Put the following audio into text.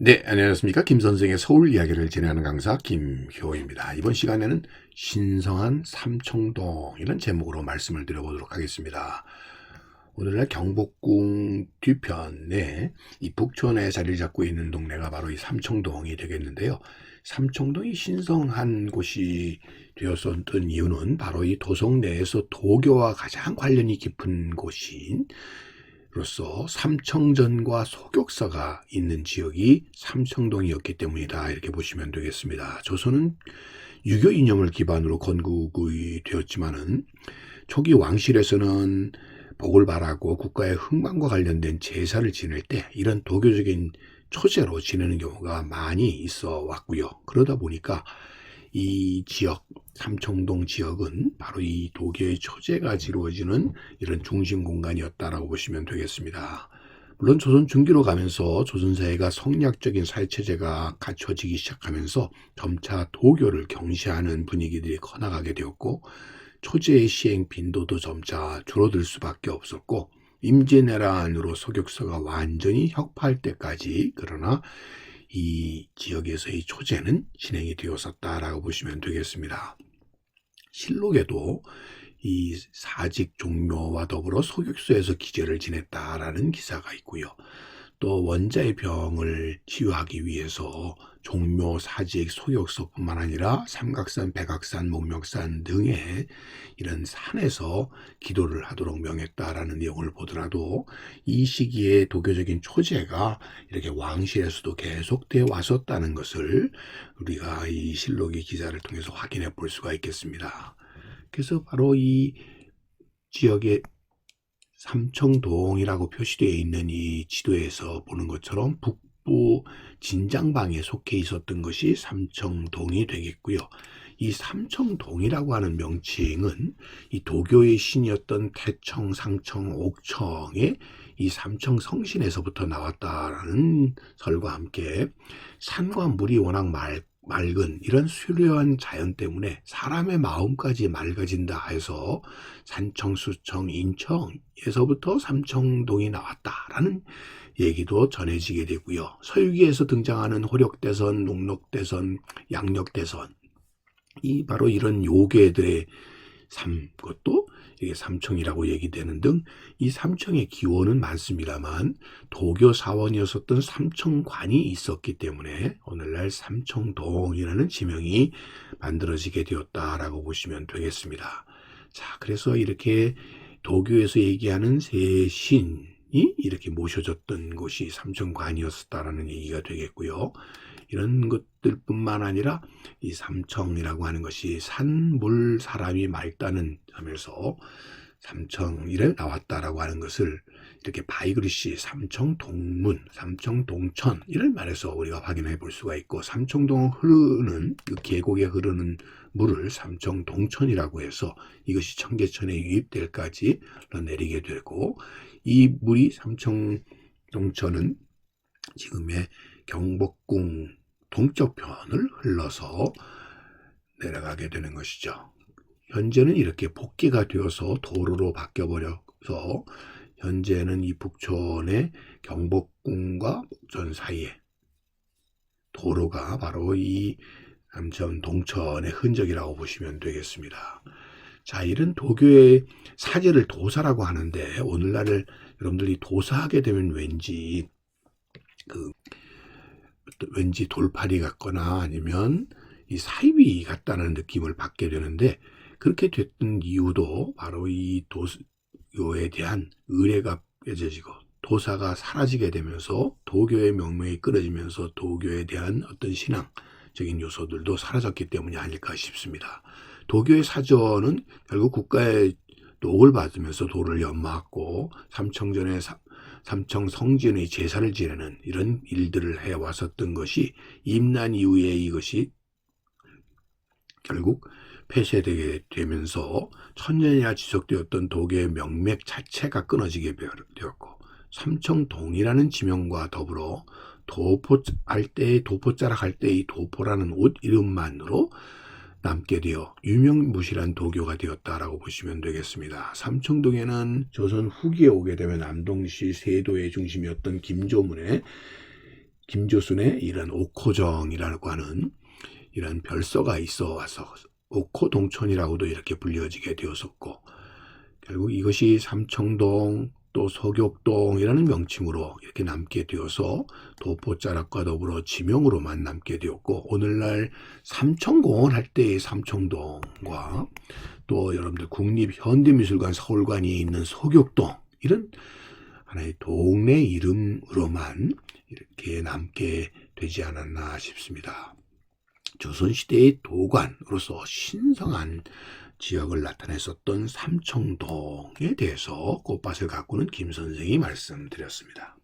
네, 안녕하십니까. 김 선생의 서울 이야기를 진행하는 강사 김효입니다. 이번 시간에는 신성한 삼청동이라는 제목으로 말씀을 드려보도록 하겠습니다. 오늘날 경복궁 뒤편에 이 북촌에 자리를 잡고 있는 동네가 바로 이 삼청동이 되겠는데요. 삼청동이 신성한 곳이 되었었던 이유는 바로 이 도성 내에서 도교와 가장 관련이 깊은 곳인 로서 삼청전과 소격사가 있는 지역이 삼청동이었기 때문이다 이렇게 보시면 되겠습니다. 조선은 유교 이념을 기반으로 건국이 되었지만은 초기 왕실에서는 복을 바라고 국가의 흥망과 관련된 제사를 지낼 때 이런 도교적인 초제로 지내는 경우가 많이 있어 왔고요. 그러다 보니까 이 지역 삼청동 지역은 바로 이 도교의 초제가 지루어지는 이런 중심 공간이었다라고 보시면 되겠습니다. 물론 조선 중기로 가면서 조선 사회가 성략적인 사회 체제가 갖춰지기 시작하면서 점차 도교를 경시하는 분위기들이 커나가게 되었고 초제의 시행 빈도도 점차 줄어들 수밖에 없었고 임진왜란으로 소격서가 완전히 혁파할 때까지 그러나 이 지역에서의 초제는 진행이 되었었다라고 보시면 되겠습니다. 실록에도 이 사직 종묘와 더불어 소격소에서 기제를 지냈다라는 기사가 있고요. 또 원자의 병을 치유하기 위해서 종묘, 사직, 소격소뿐만 아니라 삼각산, 백악산, 목명산 등의 이런 산에서 기도를 하도록 명했다라는 내용을 보더라도 이 시기에 도교적인 초제가 이렇게 왕실에서도 계속되어 왔었다는 것을 우리가 이 실록의 기사를 통해서 확인해 볼 수가 있겠습니다. 그래서 바로 이 지역의 삼청동이라고 표시되어 있는 이 지도에서 보는 것처럼 북부 진장방에 속해 있었던 것이 삼청동이 되겠고요. 이 삼청동이라고 하는 명칭은 이 도교의 신이었던 태청, 상청, 옥청의 이 삼청 성신에서부터 나왔다라는 설과 함께 산과 물이 워낙 맑, 맑은 이런 수려한 자연 때문에 사람의 마음까지 맑아진다 해서 산청, 수청, 인청에서부터 삼청동이 나왔다라는 얘기도 전해지게 되고요. 서유기에서 등장하는 호력대선, 농록대선, 양력대선 이 바로 이런 요괴들의 삶 것도 이게 삼청이라고 얘기되는 등 이 삼청의 기원은 많습니다만 도교 사원이었었던 삼청관이 있었기 때문에 오늘날 삼청동이라는 지명이 만들어지게 되었다라고 보시면 되겠습니다. 자, 그래서 이렇게 도교에서 얘기하는 세 신이 이렇게 모셔졌던 곳이 삼청관이었다라는 얘기가 되겠고요. 이런 것들뿐만 아니라 이 삼청이라고 하는 것이 산 물 사람이 맑다는 점에서 삼청이를 나왔다라고 하는 것을 이렇게 바이그리시 삼청 동문, 삼청 동천 이런 말에서 우리가 확인해 볼 수가 있고 삼청동 흐르는 그 계곡에 흐르는 물을 삼청 동천이라고 해서 이것이 청계천에 유입될까지 내리게 되고 이 물이 삼청 동천은 지금의 경복궁 동쪽편을 흘러서 내려가게 되는 것이죠. 현재는 이렇게 복귀가 되어서 도로로 바뀌어버려서 현재는 이 북촌의 경복궁과 북촌 사이에 도로가 바로 이 남천 동천의 흔적이라고 보시면 되겠습니다. 자, 이런 도교의 사제를 도사라고 하는데 오늘날을 여러분들이 도사하게 되면 왠지 그 왠지 돌팔이 같거나 아니면 이 사이비 같다는 느낌을 받게 되는데 그렇게 됐던 이유도 바로 이 도교에 대한 의뢰가 뼈져지고 도사가 사라지게 되면서 도교의 명명이 끊어지면서 도교에 대한 어떤 신앙적인 요소들도 사라졌기 때문이 아닐까 싶습니다. 도교의 사전은 결국 국가의 녹을 받으면서 도를 연마하고 삼청전의 삼청 성진의 제사를 지내는 이런 일들을 해왔었던 것이 임난 이후에 이것이 결국 폐쇄되게 되면서 천년이나 지속되었던 도교의 명맥 자체가 끊어지게 되었고 삼청동이라는 지명과 더불어 도포 할 때의 도포자락 할 때의 도포라는 옷 이름만으로 남게 되어 유명무실한 도교가 되었다라고 보시면 되겠습니다. 삼청동에는 조선 후기에 오게 되면 남동시 세도의 중심이었던 김조문의 김조순의 이런 옥호정이라고 하는 이런 별서가 있어 와서 옥호동촌이라고도 이렇게 불려지게 되었었고 결국 이것이 삼청동 또 서격동이라는 명칭으로 이렇게 남게 되어서 도포자락과 더불어 지명으로만 남게 되었고 오늘날 삼청공원 할 때의 삼청동과 또 여러분들 국립현대미술관 서울관이 있는 서격동 이런 하나의 동네 이름으로만 이렇게 남게 되지 않았나 싶습니다. 조선시대의 도관으로서 신성한 지역을 나타냈었던 삼청동에 대해서 꽃밭을 가꾸는 김 선생이 말씀드렸습니다.